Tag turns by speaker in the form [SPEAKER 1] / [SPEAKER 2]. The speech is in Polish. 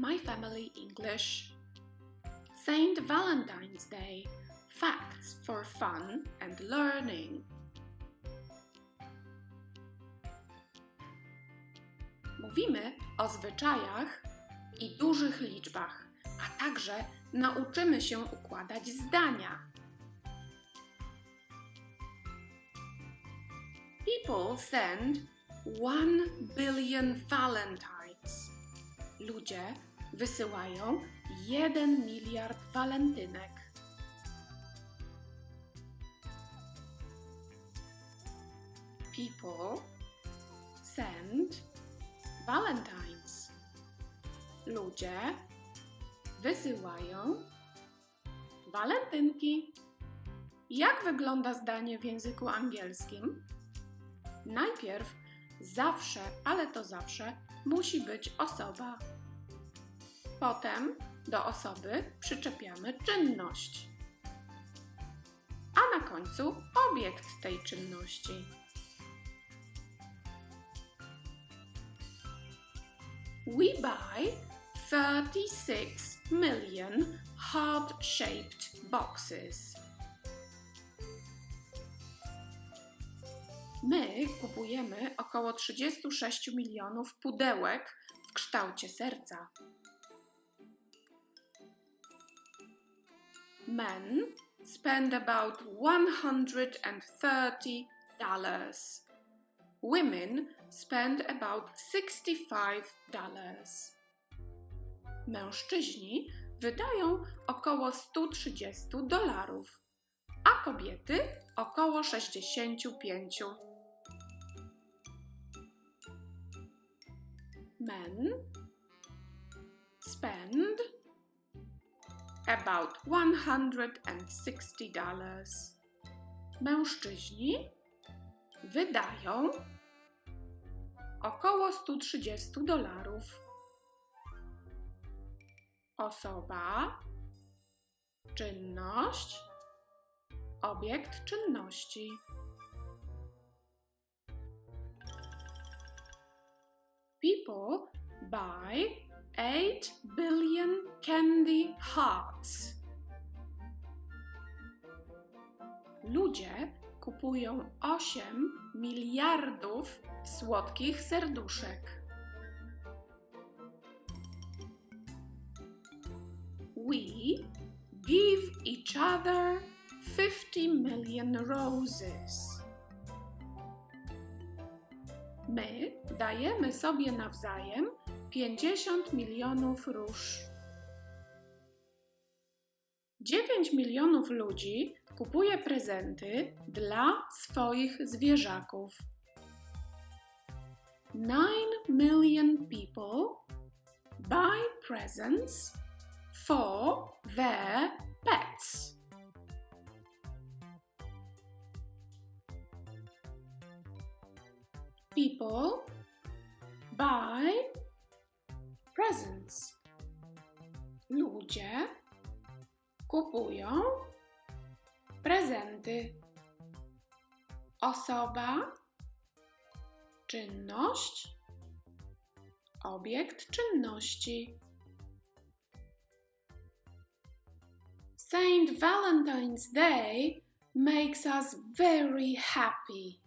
[SPEAKER 1] My Family English. Saint Valentine's Day Facts for Fun and Learning. Mówimy o zwyczajach i dużych liczbach, a także nauczymy się układać zdania. People send one billion valentines. Ludzie wysyłają jeden miliard walentynek. People send valentines. Ludzie wysyłają walentynki. Jak wygląda zdanie w języku angielskim? Najpierw zawsze, ale to zawsze musi być osoba. Potem do osoby przyczepiamy czynność. A na końcu obiekt tej czynności. We buy 36 million heart-shaped boxes. My kupujemy około 36 milionów pudełek w kształcie serca. Men spend about 130 dollars. Women spend about 65 dollars. Mężczyźni wydają około 130 dolarów, a kobiety około 65. Men spend about 160 dollars. Mężczyźni wydają około 130 dolarów. Osoba, czynność, obiekt czynności. People buy 8 billion candy hearts. Ludzie kupują 8 miliardów słodkich serduszek. We give each other 50 million roses. My dajemy sobie nawzajem 50 milionów róż. 9 milionów ludzi kupuje prezenty dla swoich zwierzaków. 9 million people buy presents for their pets. People presents. Ludzie kupują prezenty. Osoba, czynność, obiekt czynności. Saint Valentine's Day makes us very happy.